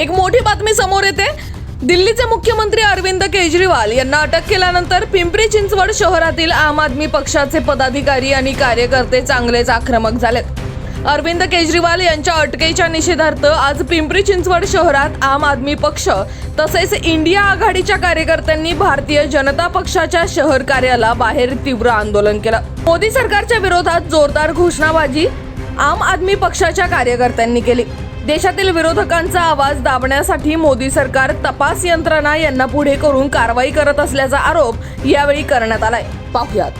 एक मोठी बातमी समोर येते. दिल्लीचे मुख्यमंत्री अरविंद केजरीवाल यांना अटक केल्यानंतर पिंपरी चिंचवड शहरातील आम आदमी पक्षाचे पदाधिकारी आणि कार्यकर्ते चांगलेच आक्रमक झालेत. अरविंद केजरीवाल यांच्या अटकेच्या निषेधार्थ आज पिंपरी चिंचवड शहरात आम आदमी पक्ष तसेच इंडिया आघाडीच्या कार्यकर्त्यांनी भारतीय जनता पक्षाच्या शहर कार्याला बाहेर तीव्र आंदोलन केलं. मोदी सरकारच्या विरोधात जोरदार घोषणाबाजी आम आदमी पक्षाच्या कार्यकर्त्यांनी केली. देशातील विरोधकांचा आवाज दाबण्यासाठी मोदी सरकार तपास यंत्रणा यांना पुढे करून कारवाई करत असल्याचा आरोप यावेळी करण्यात आलाय. पाहुयात.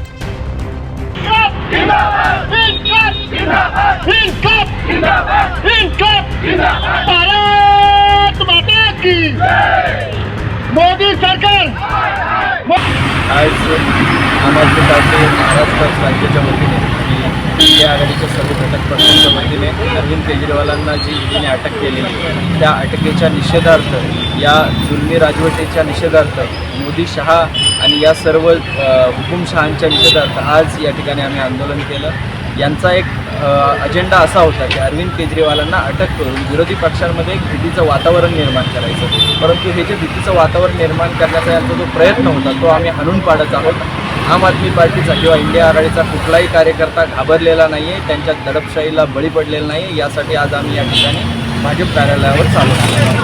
मोदी सरकार आज आम आदमी पार्टी महाराष्ट्र राज्याच्या वतीने आणि आघाडीचे सर्व घटक पक्षांच्या वतीने अरविंद केजरीवालांना जी ईडीने अटक केलेली त्या अटकेच्या निषेधार्थ या जुलमी राजवटीच्या निषेधार्थ मोदी शहा आणि या सर्व हुकुमशहांच्या निषेधार्थ आज या ठिकाणी आम्ही आंदोलन केलं. यांचा एक अजेंडा असा होता की अरविंद केजरीवालांना अटक करून विरोधी पक्षांमध्ये एक भीतीचं वातावरण निर्माण करायचं. परंतु हे जे भीतीचं वातावरण निर्माण करण्याचा यांचा जो प्रयत्न होता तो आम्ही हाणून पाडत आहोत. आम आदमी पार्टीचा किंवा इंडिया आघाडीचा कुठलाही कार्यकर्ता घाबरलेला नाही आहे त्यांच्या दडपशाहीला बळी पडलेला नाही यासाठी आज आम्ही या ठिकाणी भाजप कार्यालयावर चालू आलो